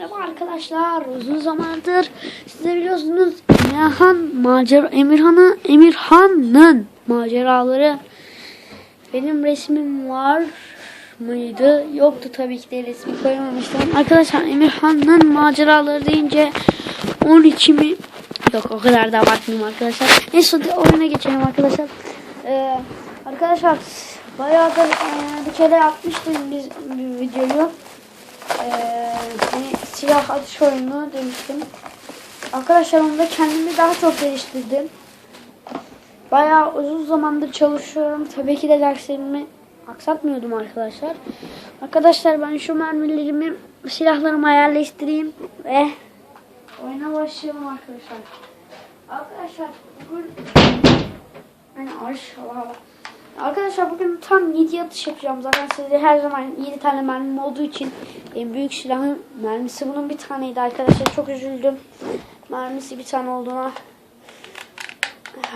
Merhaba arkadaşlar. Uzun zamandır siz de biliyorsunuz Emirhan macera Emirhan'ı Emirhan'ın maceraları benim resmim var mıydı? Yoktu tabii ki de resmi koymamıştım. Arkadaşlar Emirhan'ın maceraları deyince 12 mi? Yok o kadar da abartmayayım arkadaşlar. Neyse oyuna geçelim arkadaşlar. Ee, arkadaşlar bayağı da e, bir kere yapmıştım biz bir videoyu. Ee, silah atış oyunu demiştim. Arkadaşlar onda kendimi daha çok geliştirdim. Bayağı uzun zamandır çalışıyorum. Tabii ki de derslerimi aksatmıyordum arkadaşlar. Arkadaşlar ben şu mermilerimi silahlarıma yerleştireyim ve oyuna başlayalım arkadaşlar. Arkadaşlar bugün yani Allah. Arkadaşlar bugün tam 7 atış yapacağım. Zaten sizde her zaman 7 tane mermim olduğu için en büyük silahın mermisi bunun bir taneydi arkadaşlar. Çok üzüldüm. Mermisi bir tane olduğuna.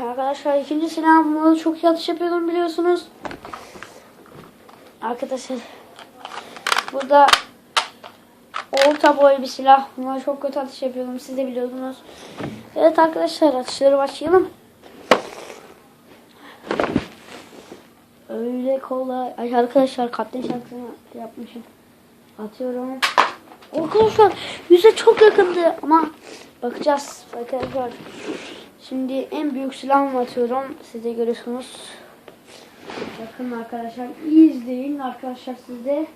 Arkadaşlar ikinci silahımla çok iyi atış yapıyordum biliyorsunuz. Arkadaşlar burada orta boy bir silah. Buna çok kötü atış yapıyordum. Siz de biliyordunuz. Evet arkadaşlar atışları başlayalım. Öyle kolay. Ay arkadaşlar kapten şarkısını yapmışım. Atıyorum. Arkadaşlar yüze çok yakındı ama bakacağız arkadaşlar. Şimdi en büyük silahımı atıyorum. Siz de görüyorsunuz. Bakın arkadaşlar iyi izleyin arkadaşlar siz de.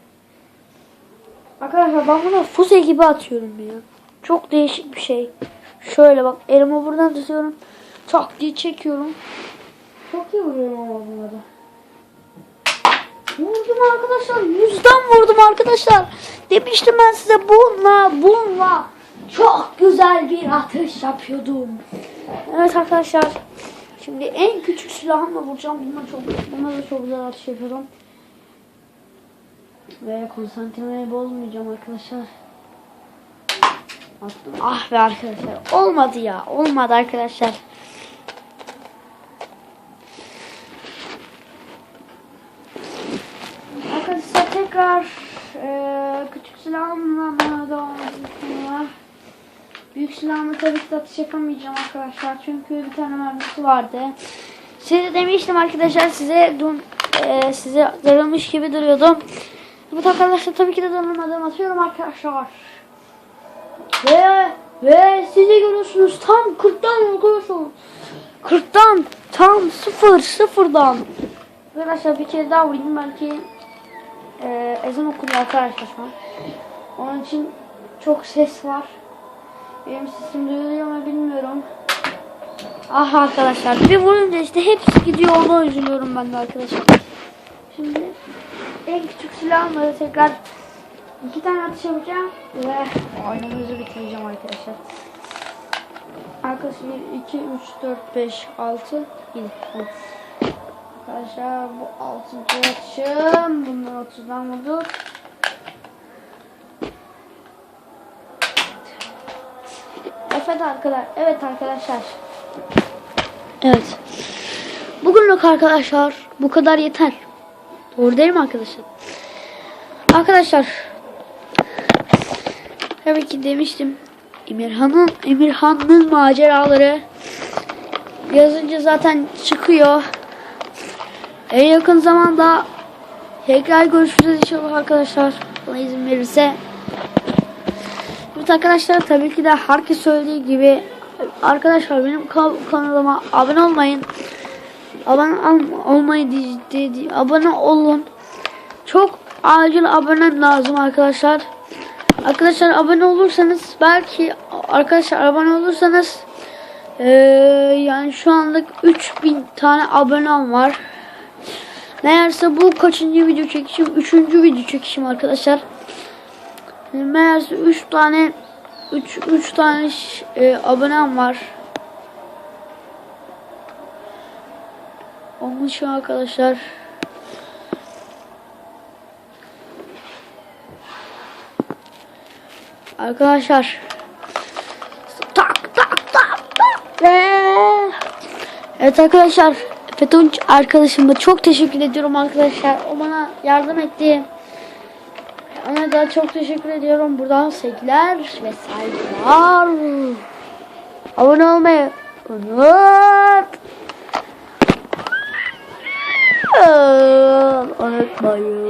Arkadaşlar ben bunu füze gibi atıyorum ya. Çok değişik bir şey. Şöyle bak elimi buradan tutuyorum. Tak diye çekiyorum. Çok iyi vuruyorum ama bunları. Vurdum arkadaşlar. Yüzden vurdum arkadaşlar. Demiştim ben size bununla bununla çok güzel bir atış yapıyordum. Evet arkadaşlar. Şimdi en küçük silahımla vuracağım. Bununla çok bununla da çok güzel atış yapıyorum. Ve konsantremeyi bozmayacağım arkadaşlar. Attım. Ah be arkadaşlar. Olmadı ya. Olmadı arkadaşlar. Arkadaşlar tekrar eee küçük silahımla bana devam edeceğim. Büyük silahımla tabii ki atış yapamayacağım arkadaşlar. Çünkü bir tane mermisi vardı. Size demiştim arkadaşlar size dün eee, size darılmış gibi duruyordum. Bu arkadaşlar tabii ki de darılmadım. Atıyorum arkadaşlar. Ve ve siz görüyorsunuz tam 40'tan arkadaşlar. 40'tan tam 0 sıfırdan. Arkadaşlar bir kere daha vurayım belki e, ezan okunuyor arkadaşlar şu an. Onun için çok ses var. Benim sesim duyuluyor mu bilmiyorum. Ah arkadaşlar bir vurunca işte hepsi gidiyor ona üzülüyorum ben de arkadaşlar. Şimdi en küçük silahımla tekrar iki tane atış yapacağım ve oyunumuzu bitireceğim arkadaşlar. Arkadaşlar 1, 2, 3, 4, 5, 6, 7. Arkadaşlar bu 6. atışım. Bundan 30'dan vurduk. Evet arkadaşlar. Evet arkadaşlar. Evet. Bugünlük arkadaşlar bu kadar yeter. Doğru değil mi arkadaşlar? Arkadaşlar tabii ki demiştim Emirhan'ın Emirhan'ın maceraları yazınca zaten çıkıyor. En yakın zamanda tekrar görüşürüz inşallah arkadaşlar. Bana izin verirse. Evet arkadaşlar tabii ki de herkes söylediği gibi arkadaşlar benim ka- kanalıma abone olmayın. Abone ol- olmayı di- di- di- abone olun. Çok acil abone lazım arkadaşlar. Arkadaşlar abone olursanız belki arkadaşlar abone olursanız eee, yani şu anlık 3000 tane abonem var. Meğerse bu kaçıncı video çekişim? Üçüncü video çekişim arkadaşlar. Meğerse 3 tane 3 3 tane e, abonem var. Onun için arkadaşlar Arkadaşlar tak tak tak tak ve Evet arkadaşlar Fetunç arkadaşıma çok teşekkür ediyorum arkadaşlar. O bana yardım etti. Ona da çok teşekkür ediyorum. Buradan sevgiler ve saygılar. Abone olmayı unut. Unutmayın.